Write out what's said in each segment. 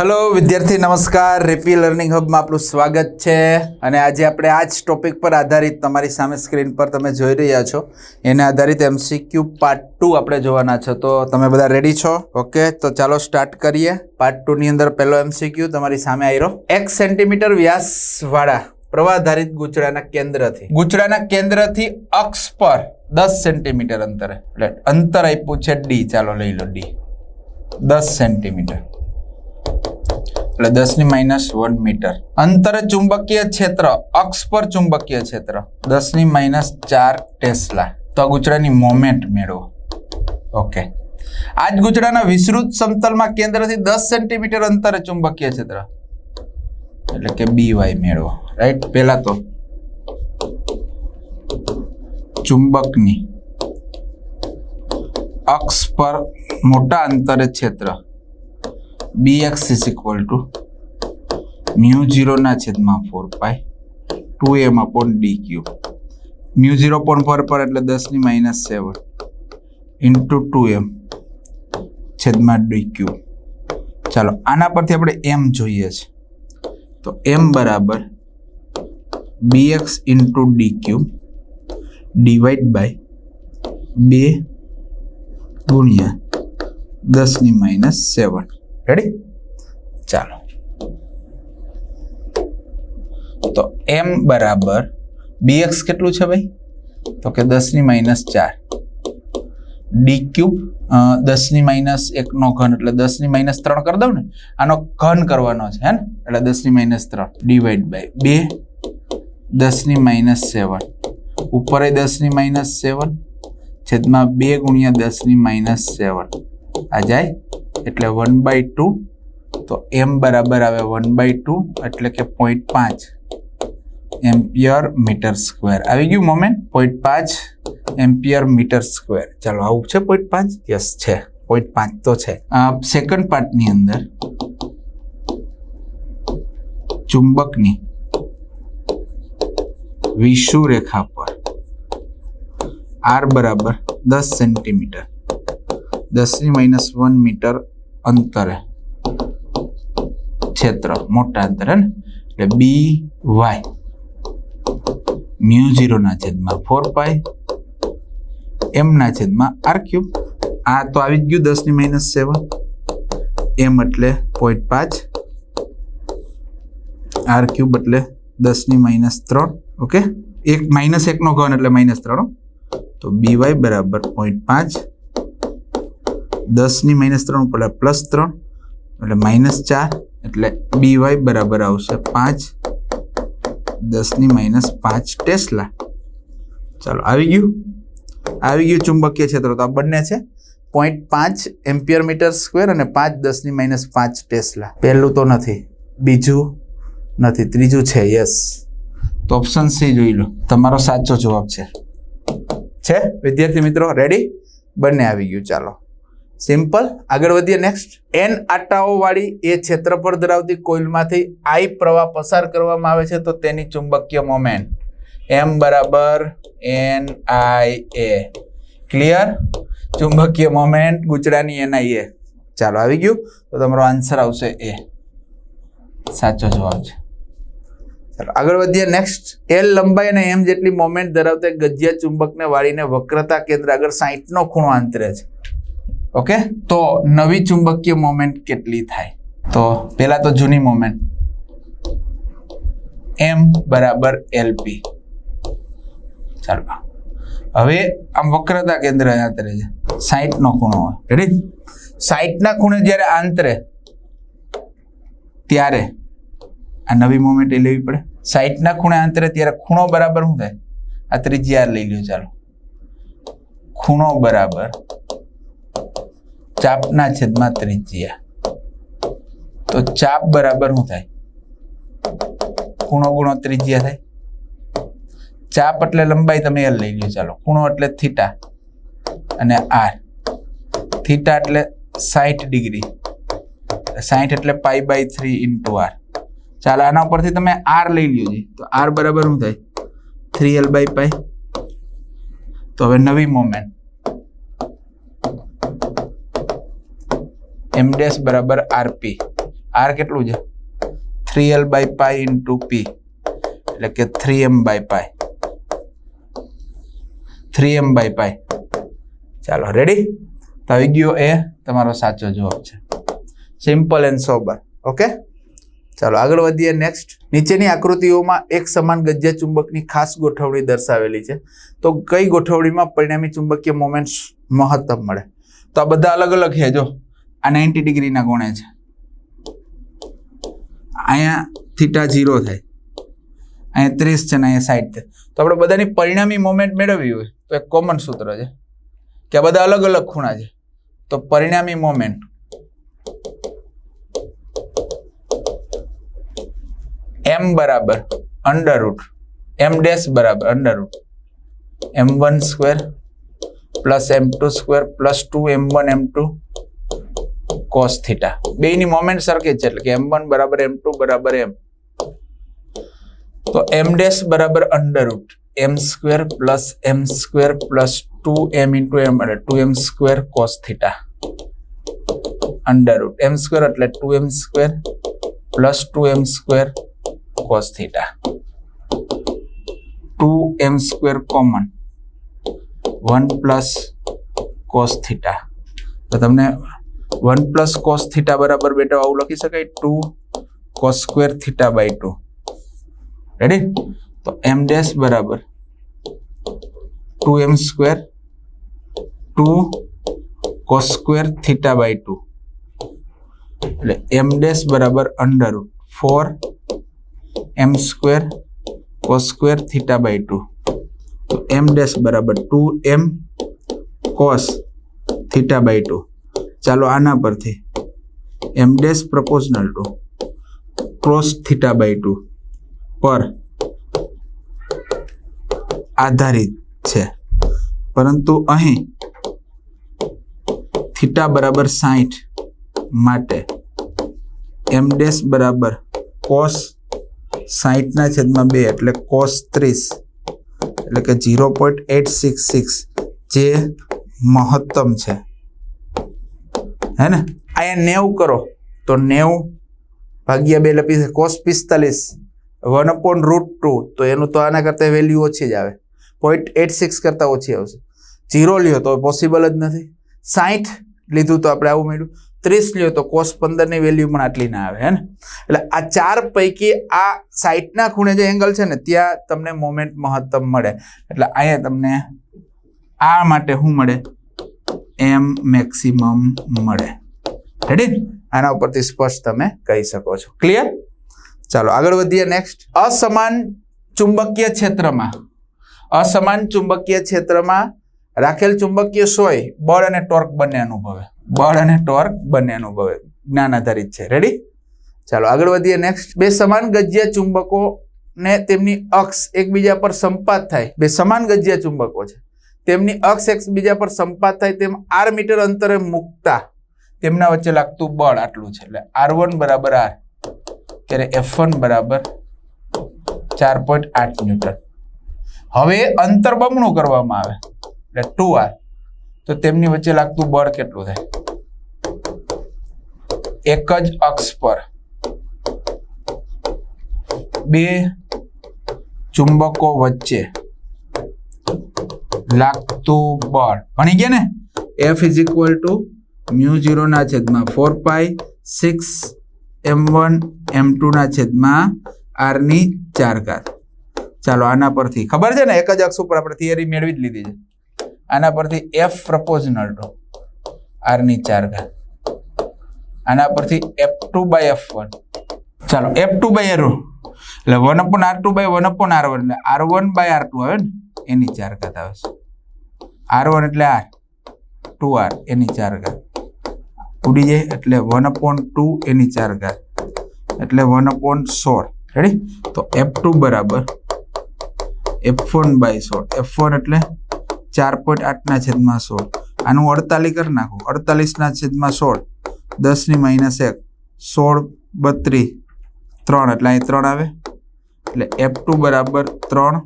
Hello વિદ્યાર્થી, નમસ્કાર. રેપી learning હબમાં આપણું સ્વાગત છે. અને આજે આપણે આ જ ટોપિક પર આધારિત તમારી સામે સ્ક્રીન પર તમે જોઈ રહ્યા છો. એને આધારિત એમસીક્યુ પાર્ટ ટુ આપણે જોવાના છો. તો તમે બધા રેડી છો? ઓકે તો ચાલો સ્ટાર્ટ કરીએ. પાર્ટ ટુ ની અંદર પહેલો એમસીક્યુ તમારી સામે આવ્યો એક સેન્ટીમીટર વ્યાસવાળા પ્રવાહધારિત ગુચડાના કેન્દ્રથી. ગુચડાના કેન્દ્રથી અક્ષ પર દસ સેન્ટીમીટર અંતરે. એટલે અંતર આપ્યું છે ડી ચાલો લઈ લો ડી દસ સેન્ટીમીટર એટલે દસની માઇનસ વન મીટર અંતરે ચુંબકીય ક્ષેત્ર, અક્ષ પર ચુંબકીય ક્ષેત્ર. દસની માઇનસ ચાર ટેસ્લા. તો ગુચડાની મોમેન્ટ મેળવો. ઓકે આ જ ગુચડાના વિસ્તૃત સમતલમાં કેન્દ્રથી દસ સેન્ટીમીટર અંતરે ચુંબકીય ક્ષેત્ર. એટલે કે બી વાય મેળવો. રાઈટ પહેલા તો ચુંબકની અક્ષ પર મોટા અંતરે ક્ષેત્ર. B X is equal to mu ઝીરોના છેદમાં four pi two M upon D Q mu zero point four પર એટલે દસની minus seven into two M છેદમાં ડી ક્યુ ચાલો, આના પરથી આપણે એમ જોઈએ છે. તો એમ બરાબર B X into D Q divide by બે ગુણ્યા દસની માઇનસ સેવન રેડી ચાલો. તો એમ બરાબર એક્સ કેટલું છે ભાઈ? તો કે દસની માઇનસ ચાર. ડી ક્યુબ દસની માઇનસ એકનો ઘન, એટલે દસની માઇનસ ત્રણ કરી દઉં ને, આનો ઘન કરવાનો છે, હે ને? એટલે દસની માઇનસ ત્રણ ડિવાઈડ બાય બે દસની માઇનસ સેવન ઉપર દસની માઇનસ સેવન છેદમાં બે ગુણ્યા દસની માઇનસ સેવન આ જાય એટલે વન બાય ટુ તો એમ બરાબર આવે વન બાય ટુ એટલે કે પોઈન્ટ પાંચ એમ્પિયર મીટર સ્ક્વેર. આવી ગયું મોમેન્ટ પોઈન્ટ પાંચ એમ્પિયર મીટર સ્ક્વેર. ચાલો, આવું છે પોઈન્ટ પાંચ? યસ છે. પોઈન્ટ પાંચ તો છે. સેકન્ડ પાર્ટની અંદર ચુંબકની વિષુ રેખા પર આર બરાબર દસ સેન્ટીમીટર દસની માઇનસ વન મીટર અંતરે ક્ષેત્ર મોટા અંતરે ને એટલે બી વાય મ્યુ ઝીરોના છેદમાં ફોર પાય એમના છેદમાં આર ક્યુબ આ તો આવી જ ગયું દસની માઇનસ સેવન એમ એટલે પોઈન્ટ પાંચ આર ક્યુબ એટલે દસની માઇનસ ત્રણ ઓકે એક માઇનસ એકનો ઘન એટલે માઇનસ ત્રણ હો. તો બી વાય બરાબર પોઈન્ટ પાંચ દસની માઇનસ ત્રણ ઉપર પ્લસ ત્રણ, એટલે માઇનસ ચાર, એટલે બી વાય બરાબર આવશે પાંચ. દસની માઇનસ પાંચ ટેસ્લા. ચાલો, આવી ગયું? આવી ગયું ચુંબકીય ક્ષેત્ર. તો આ બંને છે પોઈન્ટ પાંચ એમ્પિયર મીટર સ્ક્વેર અને પાંચ દસની માઇનસ પાંચ ટેસ્લા. પહેલું તો નથી, બીજું નથી, ત્રીજું છે યસ તો ઓપ્શન સી જોઈ લો. તમારો સાચો જવાબ છે. છે? વિદ્યાર્થી મિત્રો રેડી બંને આવી ગયું, ચાલો. સિમ્પલ આગળ વધીએ નેક્સ્ટ એન આટાઓવાળી એ ક્ષેત્રફળ ધરાવતી કોઇલમાંથી આઈ પ્રવાહ પસાર કરવામાં આવે છે, તો તેની ચુંબકીય મોમેન્ટ એમ બરાબર એન આઈ એ ક્લિયર ચુંબકીય મોમેન્ટ ગુજરાની એ ચાલો આવી ગયું. તો તમારો આન્સર આવશે એ સાચો જવાબ છે. ચાલો, આગળ વધીએ. નેક્સ્ટ એલ લંબાઈ અને એમ જેટલી મોમેન્ટ ધરાવતા ગજિયા ચુંબકને વાળીને વક્રતા કેન્દ્ર. આગળ સાહીઠનો ખૂણો આંતરે છે. ઓકે? તો નવી ચુંબકીય મોમેન્ટ કેટલી થાય? તો પહેલા તો જૂની મોમેન્ટ. એમ બરાબર એલપી ચાલો. હવે આમ વક્રતા કેન્દ્ર આંતરે છે. 60 નો ખૂણો હોય. રેડી 60 ના ખૂણે જ્યારે આંતરે, ત્યારે આ નવી મોમેન્ટ એ લેવી પડે. સાઈઠના ખૂણે આંતરે ત્યારે ખૂણો બરાબર શું થાય? આ ત્રીજી આર લઈ લ્યો, ચાલો. ખૂણો બરાબર ચાપના છેદમાં ત્રિજ્યા. તો ચાપ બરાબર શું થાય? ખૂણો ગુણો ત્રિજ્યા થાય. ચાપ એટલે લંબાઈ તમે એલ લઈ લ્યો, ચાલો. ખૂણો એટલે થીટા અને આર થીટા એટલે સાઠ ડિગ્રી. સાઠ એટલે pi by three into R ચાલો, આના ઉપરથી તમે આર લઈ લ્યો છે તો આર બરાબર શું થાય? થ્રી એલ બાય પાઈ તો હવે નવી મોમેન્ટ એમ ડેશ બરાબર આરપી આર કેટલું છે? Three L by pi into P એટલે કે three M by pi three M by pi ચાલો રેડી તો આવી ગયો એ તમારો સાચો જવાબ છે. સિમ્પલ એન્ડ સોબર ઓકે ચાલો, આગળ વધીએ નેક્સ્ટ નીચેની આકૃતિઓમાં એક સમાન ગજ્ય ચુંબકની ખાસ ગોઠવણી દર્શાવેલી છે. તો કઈ ગોઠવણીમાં પરિણામી ચુંબકીય મોમેન્ટ્સ મહત્તમ મળે? તો આ બધા અલગ અલગ છે, જો. આ નાઇન્ટી ડિગ્રીના કોણે છે? અહીંયા થીટા ઝીરો થાય. અહીંયા ત્રીસ છે ને અહીંયા સાઈઠ છે તો આપણે બધાની પરિણામી મોમેન્ટ મેળવવી હોય તો એક કોમન સૂત્ર છે. કે આ બધા અલગ અલગ ખૂણા છે. તો પરિણામી મોમેન્ટ એમ બરાબર અંડર રૂટ એમ ડેશ બરાબર under root M one square plus M two square plus two M one M two cos theta બેની મોમેન્ટ સરખી છે એટલે કે એમ વન બરાબર એમ ટુ બરાબર એમ તો એમ ડેશ બરાબર under root M square plus M square plus two M into M એટલે two M square cos theta under root M square એટલે two M square plus two M square cos theta two M square common one plus cos theta તો તમને one plus cos theta બરાબર બેટા આવું લખી શકાય two cos square theta by two ready તો M dash બરાબર two M square two cos square theta by two એટલે એમ ડેશ બરાબર under root four M square cos square theta by two તો એમ ડેશ બરાબર two M cos theta by two ચાલો આના પરથી. M dash proportional to cos theta by two પર આધારિત છે. પરંતુ અહીં થીટા બરાબર સાઠ માટે એમ ડેશ બરાબર કોસ સાહીઠના છેદમાં બે એટલે કોસ ત્રીસ એટલે કે zero point eight six six જે મહત્તમ છે. હે ને અહીંયા નેવું કરો. તો નેવું ભાગ્યા બે લપી કોસ પિસ્તાલીસ, વન અપોન રૂટ ટુ તો એનું તો આના કરતાં વેલ્યુ ઓછી જ આવે. પોઈન્ટ એટ સિક્સ કરતાં ઓછી આવશે. જીરો લ્યો તો પોસિબલ જ નથી. સાઠ લીધું તો આપણે આવું મળ્યું. ત્રીસ લ્યો તો કોસ પંદરની વેલ્યુ પણ આટલી ના આવે હે ને એટલે આ ચાર પૈકી આ સાઈટના ખૂણે જે એંગલ છે ને, ત્યાં તમને મોમેન્ટ મહત્તમ મળે. એટલે અહીંયા તમને આ માટે શું મળે? એમ મેક્સિમમ મળે. રેડી આના ઉપરથી સ્પષ્ટ તમે કહી શકો છો. ક્લિયર ચાલો, આગળ વધીએ નેક્સ્ટ અસમાન ચુંબકીય ક્ષેત્રમાં. અસમાન ચુંબકીય ક્ષેત્રમાં રાખેલ ચુંબકીય સોય બળ અને ટોર્ક બંને અનુભવે. બળ અને ટોર્ક બંને અનુભવે. જ્ઞાન આધારિત છે. રેડી ચાલો, આગળ વધીએ નેક્સ્ટ બે સમાન ગજ્ય ચુંબકો ને તેમની અક્ષ એકબીજા પર સંપાત થાય. બે સમાન ગજ્ય ચુંબકો છે. તેમની અક્ષ એકબીજા પર સંપાત થાય તેમ આર મીટર અંતરે મૂકતા. તેમના વચ્ચે લાગતું બળ આટલું છે. એટલે આર વન બરાબર આર. ત્યારે એફ વન બરાબર ચાર પોઈન્ટ આઠ ન્યૂટન. હવે અંતર બમણું કરવામાં આવે. એટલે ટુ આર. તો તેમની વચ્ચે લાગતું બળ કેટલું થાય? એક જ અક્ષ પર. બે ચુંબકો વચ્ચે. લાગતું બળ. ભણી ગયા ને? F is equal to mu zero ના છેદમાં four pi six M one M two ના છેદમાં આરની ચાર ઘાત. ચાલો, આના પરથી. ખબર છે ને? એક જ અક્ષ ઉપર આપણે થિયરી મેળવી જ લીધી છે. આના પરથી એફ પ્રપોઝનલ ટુ આરની ચાર ઘાત. આના પરથી F two by F one ચાલો એફ ટુ બાય એરો એટલે one upon R two by one upon R one એટલે R one by R two આવે ને? એની ચાર ઘાત આવે છે. આર વન એટલે આર ટુ આર, એની ચાર ઘાત. ઉડી જાય એટલે વન અપોન ટુ, એની ચાર ઘાત. એટલે વન અપોન સોળ. રેડી તો એફ ટુ બરાબર એફ વન બાય સોળ. એફ વન એટલે ચાર પોઈન્ટ આઠના છેદમાં સોળ. આનું અડતાલીસ કરી નાખો. અડતાલીસના છેદમાં સોળ. દસની માઇનસ એક. સોળ બત્રીસ. ત્રણ. એટલે અહીં ત્રણ આવે. એટલે એફ ટુ બરાબર ત્રણ.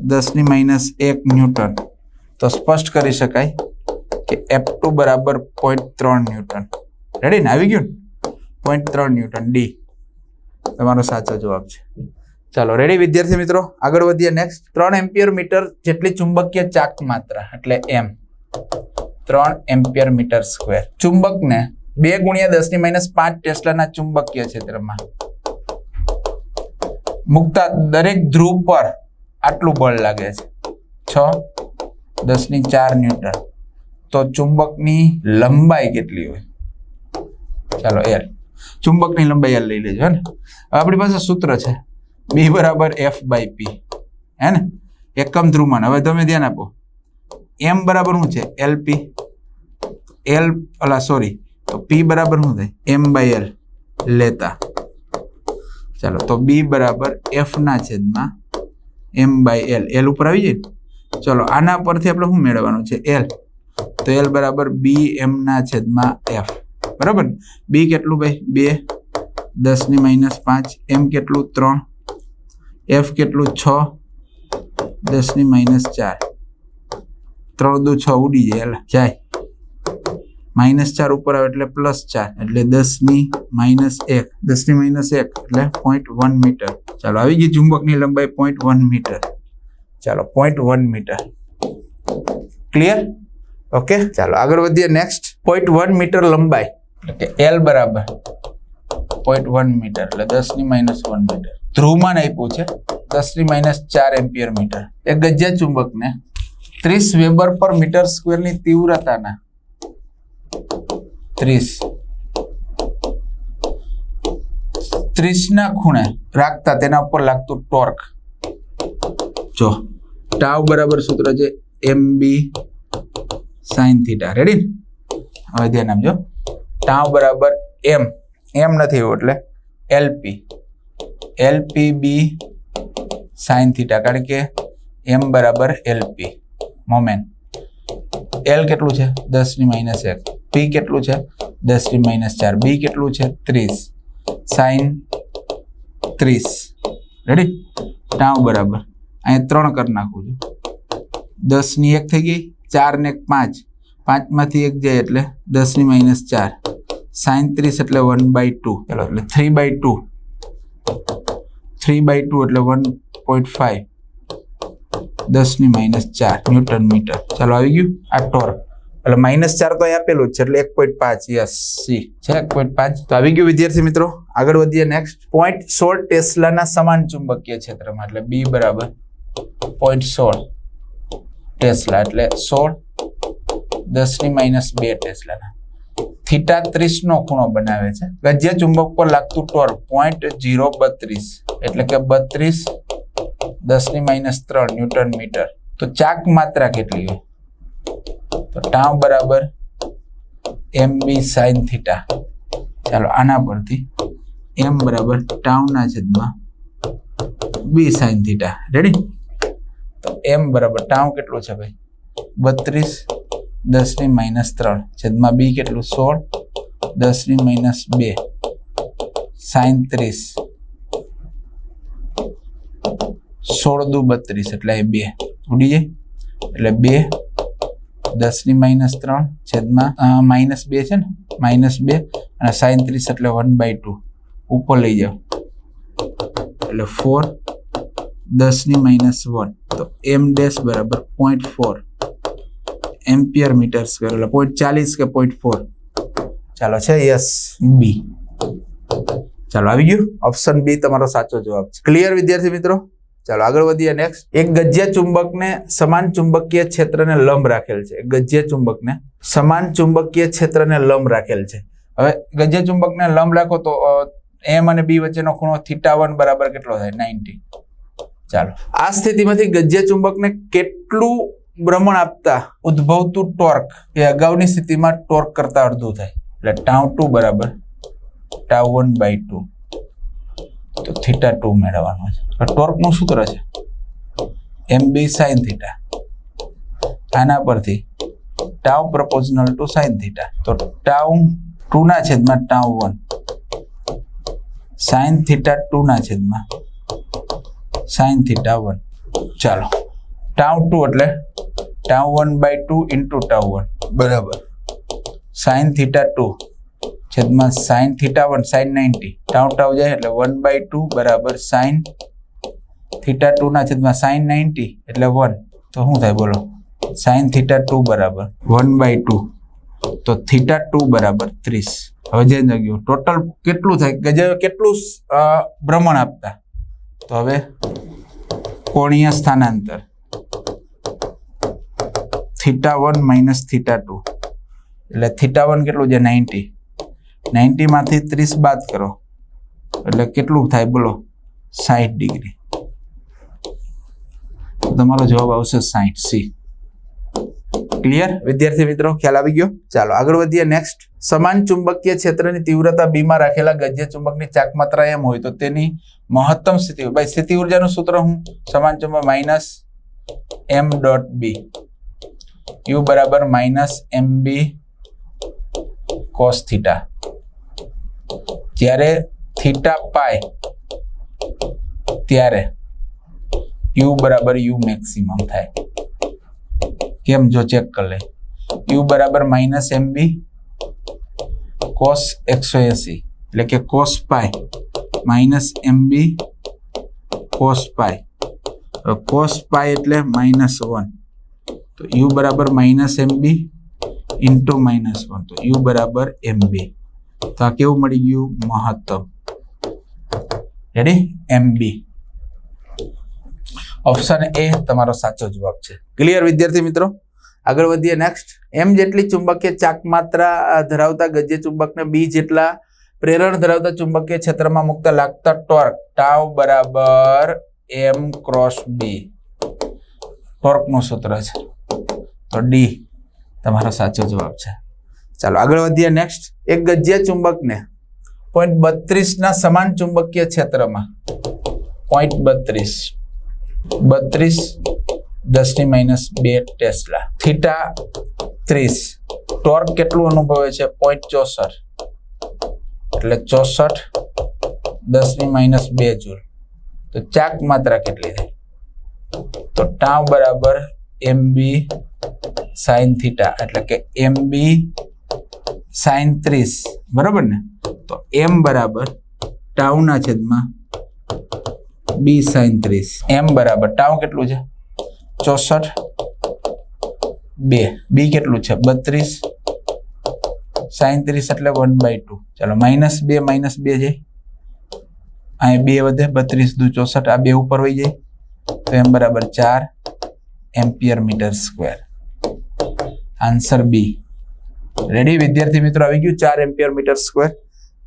દસની માઇનસ એક ન્યૂટન. તો સ્પષ્ટ કરી શકાય કે એફ ટુ બરાબર પોઈન્ટ ત્રણ ન્યૂટન. રેડી ને આવી ગયું ને? પોઈન્ટ ત્રણ ન્યૂટન. ડી તમારો સાચો જવાબ છે. ચાલો રેડી વિદ્યાર્થી મિત્રો? આગળ વધીએ નેક્સ્ટ ત્રણ એમ્પિયર મીટર જેટલી ચુંબકીય ચાક માત્રા, એટલે એમ ત્રણ એમ્પિયર મીટર સ્ક્વેર ચુંબકને બે ગુણ્યા દસની માઇનસ પાંચ ટેસ્લાના ચુંબકીય ક્ષેત્રમાં મુકતા દરેક ધ્રુવ પર આટલું બળ લાગે છે. છ દસની ચાર ન્યૂટન. તો ચુંબકની લંબાઈ કેટલી હોય? ચાલો એલ ચુંબકની લંબાઈ એલ લઈ લેજો, હે આપણી પાસે સૂત્ર છે. બી બરાબર એફ બાય પી હે ને? એકમ ધ્રુવમાન. હવે તમે ધ્યાન આપો. એમ બરાબર શું છે? એલપી એલ અલા સોરી તો પી બરાબર શું થાય? એમ બાય એલ લેતા. ચાલો, તો બી બરાબર એફના છેદમાં એમ બાય એલ એલ ઉપર આવી જાય? ચલો, આના પરથી આપણે શું મેળવવાનું છે? એલ તો એલ બરાબર બી એમના છેદમાં એફ બરાબર? બી કેટલું ભાઈ? બે દસની માઇનસ પાંચ. એમ કેટલું? ત્રણ. એફ કેટલું? છ. દસની માઇનસ ચાર. ત્રણ દુ છ ઉડી જાય એટલે જાય. માઇનસ ચાર ઉપર આવે એટલે પ્લસ ચાર, એટલે દસની માઇનસ એક. દસની માઇનસ એક, એટલે પોઈન્ટ વન મીટર ચાલો, આવી ગઈ ચુંબકની લંબાઈ પોઈન્ટ વન મીટર ચાલો point one metre clear okay ચાલો, આગળ વધીએ નેક્સ્ટ પોઈન્ટ વન મીટર લંબાઈ. એટલે એલ બરાબર. પોઈન્ટ વન મીટર એટલે દસની માઇનસ વન મીટર ધ્રુવમાં આપ્યું છે, દસની માઇનસ ચાર એમ્પિયર મીટર એક ગજ્યા ચુંબકને ત્રીસ વેબર પર મીટર સ્ક્વેરની તીવ્રતાના ત્રીસ. ત્રીસના ખૂણે રાખતા તેના ઉપર લાગતું ટોર્ક જો ટાવ બરાબર સૂત્ર છે M B sine theta. Ready હવે ધ્યાન આપજો. ટાવ બરાબર એમ. એમ નથી એવું એટલે L P L P B sine theta. કારણ કે એમ બરાબર એલપી મોમેન્ટ એલ કેટલું છે? દસની માઇનસ એક. પી કેટલું છે? દસની માઇનસ ચાર. બી કેટલું છે? ત્રીસ. સાઇન ત્રીસ. રેડી ટાવ બરાબર. અહીંયા ત્રણ કરી નાખું છું. દસની એક થઈ ગઈ ચાર ને એક પાંચ. પાંચમાંથી એક જાય એટલે દસની માઇનસ ચાર. સાંત્રીસ એટલે વન બાય ટુ ચાલો, એટલે three by two three by two એટલે વન પોઈન્ટ ફાઈવ દસની માઇનસ ચાર, ન્યૂટન મીટર. ચાલો, આવી ગયું? આ ટોર્ક એટલે માઇનસ ચાર તો અહીં આપેલું જ છે, એટલે એક પોઈન્ટ પાંચ યસ સી છે એક પોઈન્ટ પાંચ? તો આવી ગયું વિદ્યાર્થી મિત્રો. આગળ વધીએ નેક્સ્ટ પોઈન્ટ સોળ ટેસ્લાના સમાન ચુંબકીય ક્ષેત્રમાં, એટલે બી બરાબર પોઈન્ટ સોળ ટેસ્લા એટલે સોળ, દસની માઇનસ બે ટેસ્લાના થીટા ત્રીસનો ખૂણો બનાવે છે. ગજ્ય ચુંબક પર લાગતું ટોર્ક પોઈન્ટ જીરો બત્રીસ, એટલે કે બત્રીસ, દસની માઇનસ ત્રણ ન્યૂટન મીટર. તો ચાક માત્રા કેટલી હોય? તો ટાવ બરાબર એમ બી સાઇન થીટા ચાલો આના પરથી એમ બરાબર ટાવના છેદમાં બી સાઇન થીટા રેડી તો એમ બરાબર, ટાઉ કેટલું છે ભાઈ? બત્રીસ દસની માઇનસ ત્રણ. છેદમાં બી કેટલું? સોળ દસની માઇનસ બે. સાઇન ત્રીસ સોળ દુ બત્રીસ, એટલે એ બે. ઉડી જાય? એટલે બે દસની માઇનસ ત્રણ, છેદમાં માઇનસ બે છે ને? માઇનસ બે, અને સાઇન ત્રીસ એટલે વન બાય ટુ ઉપર લઈ જાઓ. એટલે ફોર દસની માઇનસ વન તો એમ ડેશ બરાબર point four ampere metre square એટલે પોઈન્ટ ચાલીસ કે પોઈન્ટ ફોર ચાલો છે યસ બી ચાલો આવી ગયું? ઓપ્શન બી તમારો સાચો જવાબ છે. ક્લિયર વિદ્યાર્થી મિત્રો? ચાલો આગળ વધીએ નેક્સ્ટ એક ગજ્ય ચુંબકને સમાન ચુંબકીય ક્ષેત્રને લંબ રાખેલ છે. ગજ્ય ચુંબકને સમાન ચુંબકીય ક્ષેત્રને લંબ રાખેલ છે. હવે ગજ્ય ચુંબકને લંબ રાખો તો એમ અને બી વચ્ચેનો ખૂણો થીટા વન બરાબર કેટલો થાય? નાઇન્ટી ચાલો. આ સ્થિતિમાંથી ગજ્ય ચુંબકને કેટલું ભ્રમણ આપતા? ઉદ્ભવતું ટોર્ક એ અગાઉની સ્થિતિમાં ટોર્ક કરતા અડધું થાય. એટલે ટાઉ ટુ બરાબર ટાઉ વન બાય ટુ. તો થીટા ટુ મેળવવાનો છે. ટોર્કનું સૂત્ર છે. M B sine theta. આના પરથી tau proportional to sine theta. તો ટાઉ ટુ ના છેદમાં tau one. Sine theta two ના છેદમાં સાઇન થીટા વન ચાલો. ટાઉ ટુ એટલે tau one by two into tau one બરાબર. સાઇન થીટા ટુ છેદમાં sine theta one sine ninety tau tau જાય એટલે વન બાય ટુ બરાબર સાઈન થીટા ટુ ના છેદમાં સાઈન નાઇન્ટી એટલે વન તો શું થાય બોલો? સાઈન થીટા ટુ બરાબર વન બાય ટુ તો થીટા ટુ બરાબર ત્રીસ. હવે જે જગ્યું ટોટલ કેટલું થાય? કે જે કેટલું અ, ભ્રમણ આપતા? તો હવે કોણીય સ્થાનાંતર. Theta one minus theta two. એટલે થીટા વન કેટલું છે? નાઇન્ટી. નાઇન્ટીમાંથી ત્રીસ બાદ કરો. એટલે કેટલું થાય? બોલો સાઠ ડિગ્રી. તમારો જવાબ આવશે સાઠ સી. ક્લિયર વિદ્યાર્થી મિત્રો, ખ્યાલ આવી ગયો? ચાલો, આગળ વધીએ. નેક્સ્ટ સમાન ચુંબકીય ક્ષેત્રની તીવ્રતા બીમાં રાખેલા ગજ્ય ચુંબકની ચાક માત્રા એમ હોય તો તેની મહત્તમ સ્થિતિ ભાઈ, સ્થિતિ ઉર્જાનું સૂત્ર હું સમાન ચુંબક minus M dot B. U બરાબર minus M B cos theta. જ્યારે થીટા પાય, ત્યારે યુ બરાબર યુ મેક્સિમમ થાય. કેમ જો ચેક કરી લે. યુ બરાબર માઇનસ એમ બી કોસ એકસો એસી એટલે કે cos pi minus M B cos pi cos pi એટલે માઇનસ વન તો યુ બરાબર minus M B into minus one તો યુ બરાબર એમ બી તો આ કેવું મળી ગયું? મહત્તમ. Ready M B option A તમારો સાચો જવાબ છે. ક્લિયર વિદ્યાર્થી મિત્રો? આગળ વધીએ નેક્સ્ટ એમ જેટલી ચુંબકીય ચાક માત્રા ધરાવતા ગજ્ય ચુંબકને બી જેટલા પ્રેરણ ધરાવતા ચુંબકીય ક્ષેત્રમાં મુકતા લાગતા ટોર્ક ટાવ બરાબર એમ ક્રોસ બી ટોર્કનું સૂત્ર છે. તો ડી તમારો સાચો જવાબ છે. ચાલો, આગળ વધીએ નેક્સ્ટ એક ગજ્ય ચુંબકને પોઈન્ટ બત્રીસના સમાન ચુંબકીય ક્ષેત્રમાં. પોઈન્ટ બત્રીસ. બત્રીસ દસની માઇનસ બે ટેસ્લા થીટા ત્રીસ. ટોર્ક કેટલું અનુભવે છે? પોઈન્ટ ચોસઠ. એટલે ચોસઠ દસની માઇનસ બે જૂલ તો ચાક માત્રા કેટલી થાય? તો ટાવ બરાબર એમ બી સાઈન થીટા. એટલે કે એમ બી સાઇન ત્રીસ. બરાબર ને? તો એમ બરાબર ટાઉના છેદમાં બી સાઇન ત્રીસ. એમ બરાબર. ટાઉ કેટલું છે? ચોસઠ. બે. બી કેટલું છે? બત્રીસ. સાઈન એટલે વન બાય ટુ ચાલો માઇનસ બે માઇનસ બે જાય. અહીં બે વધે, બત્રીસ દુ ચોસઠ, આ બે ઉપર વહી જાય. તો એમ બરાબર ચાર ampere metre square. Answer B ready વિદ્યાર્થી મિત્રો, આવી ગયું ચાર એમ્પિયર મીટર સ્ક્વેર.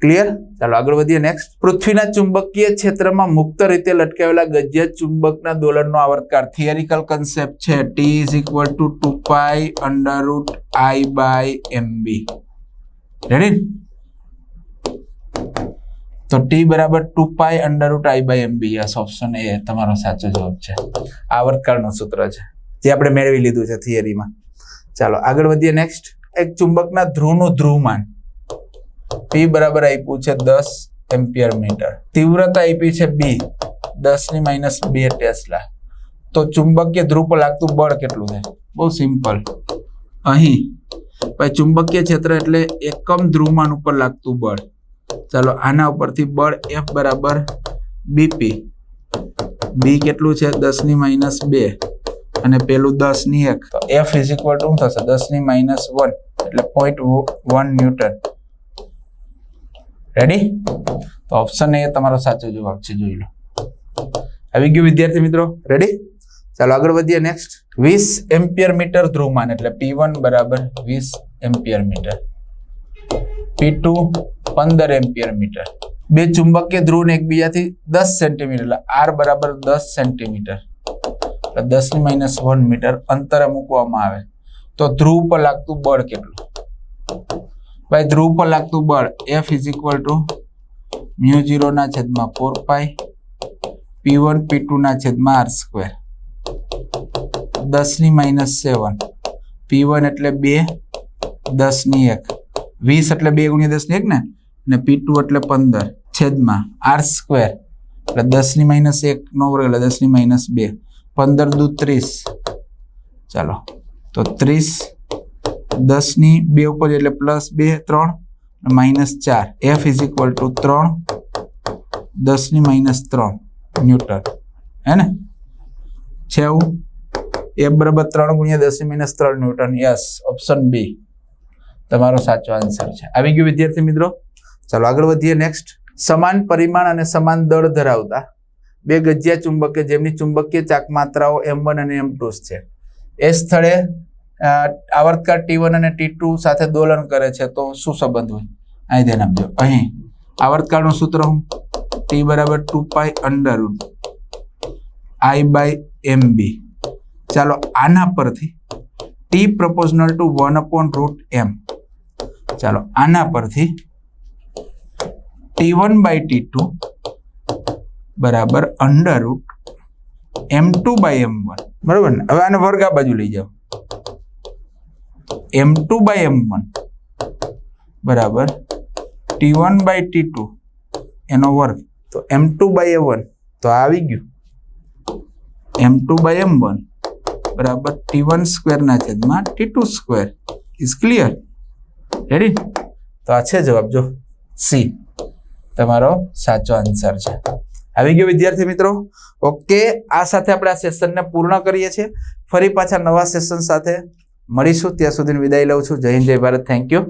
ક્લિયર ચાલો આગળ વધીએ. નેક્સ્ટ પૃથ્વીના ચુંબકીય ક્ષેત્રમાં મુક્ત રીતે લટકાવેલા ગજ્ય ચુંબકના દોલનનો આવર્તકાર થિયરિકલ કન્સેપ્ટ છે. T is equal to two pi under root I by M B ready તો ટી બરાબર two pi under root I by M B yes option A તમારો સાચો જવાબ છે. આવર્તકાળનું સૂત્ર છે. જે આપણે મેળવી લીધું છે થિયરીમાં ચાલો આગળ વધીએ. નેક્સ્ટ એક ચુંબકના ધ્રુવનું ધ્રુવમાન. પી બરાબર આપ્યું છે દસ એમ્પિયર મીટર. તીવ્રતા આપી છે બી દસની માઇનસ બે ટેસ્લા. તો ચુંબકીય ધ્રુવ પર લાગતું બળ કેટલું છે બહુ સિમ્પલ અહીં, ભાઈ, ચુંબકીય ક્ષેત્ર એટલે એકમ ધ્રુવમાન ઉપર લાગતું બળ. ચાલો, આના ઉપરથી બળ એફ બરાબર બીપી બી કેટલું છે? દસની માઇનસ બે. અને પેલું દસની એક એફ ઇઝ ઇક્વલ ટુ શું થશે? દસની માઇનસ વન એટલે પોઈન્ટ વન ન્યૂટન રેડી તો ઓપ્શન એ તમારો સાચો જવાબ છે, જોઈ લો. આવી ગયું વિદ્યાર્થી મિત્રો રેડી ચાલો આગળ વધીએ નેક્સ્ટ વીસ એમ્પિયર મીટર ધ્રુવમાન, એટલે પી વન બરાબર વીસ એમ્પિયર મીટર. પી ટુ પંદર એમ્પિયર મીટર. બે ચુંબકીય ધ્રુવને એકબીજાથી દસ સેન્ટીમીટર એટલે આર બરાબર દસ સેન્ટીમીટર એટલે દસની માઇનસ વન મીટર અંતરે મૂકવામાં આવે. તો ધ્રુવ પર લાગતું બળ કેટલું? ભાઈ, ધ્રુવ પર લાગતું બળ F is equal to mu zero ના છેદમાં four pi P one P two ના છેદમાં આર સ્ક્વેર દસની માઇનસ સેવન પી વન એટલે બે, દસની એક. વીસ એટલે બે ગુણ્યા દસની એક ને? ને પી ટુ એટલે પંદર, છેદમાં આર સ્ક્વેર એટલે દસની માઇનસ એક નો વર્ગ, એટલે દસની માઇનસ બે. પંદર દુ ત્રીસ. ચાલો, તો ત્રીસ દસની બે ઉપર એટલે પ્લસ બે, ત્રણ માઇનસ ચાર. એફ ઇઝ ઇક્વલ ટુ ત્રણ દસની માઇનસ ત્રણ. ન્યૂટન હે ને? છે એવું એફ બરાબર ત્રણ ગુણ્યા દસની માઇનસ ત્રણ ન્યૂટન યસ ઓપ્શન બી તમારો સાચો આન્સર છે. આવી ગયું વિદ્યાર્થી મિત્રો? ચાલો આગળ વધીએ નેક્સ્ટ સમાન પરિમાણ અને સમાન દળ ધરાવતા બે ગજિયા ચુંબક જેમની ચુંબકીય ચાક માત્રાઓ એમ વન અને એમ ટુ છે. એ સ્થળે આવર્તકાળ ટી વન અને ટી સાથે દોલન કરે છે, તો શું સંબંધ હોય? અહીં ધ્યાન આપજો અહીં, આવર્તકાળનું સૂત્ર હું ટી બરાબર two pi under I by M B ચાલો, આના પરથી T proportional to one upon root M ચાલો, આના પરથી T one by T two બરાબર under root M two by M one બરાબર ને? હવે આને વર્ગ આ બાજુ લઈ જાઓ. M two by M one બરાબર? T one by T two એનો વર્ગ. તો M two by A one તો આવી ગયું. M two by M one બરાબર? ટી વન સ્ક્વેરના છેદમાં T two square is clear ready તો આ છે જવાબ. જો સી તમારો સાચો આન્સર છે. આવી ગયો વિદ્યાર્થી મિત્રો. ઓકે આ સાથે આપણે આ સેશનને પૂર્ણ કરીએ છીએ. ફરી પાછા નવા સેશન સાથે. મળીશું ત્યાં સુધી વિદાય લઉં છું. જય હિન્દ જય ભારત. Thank you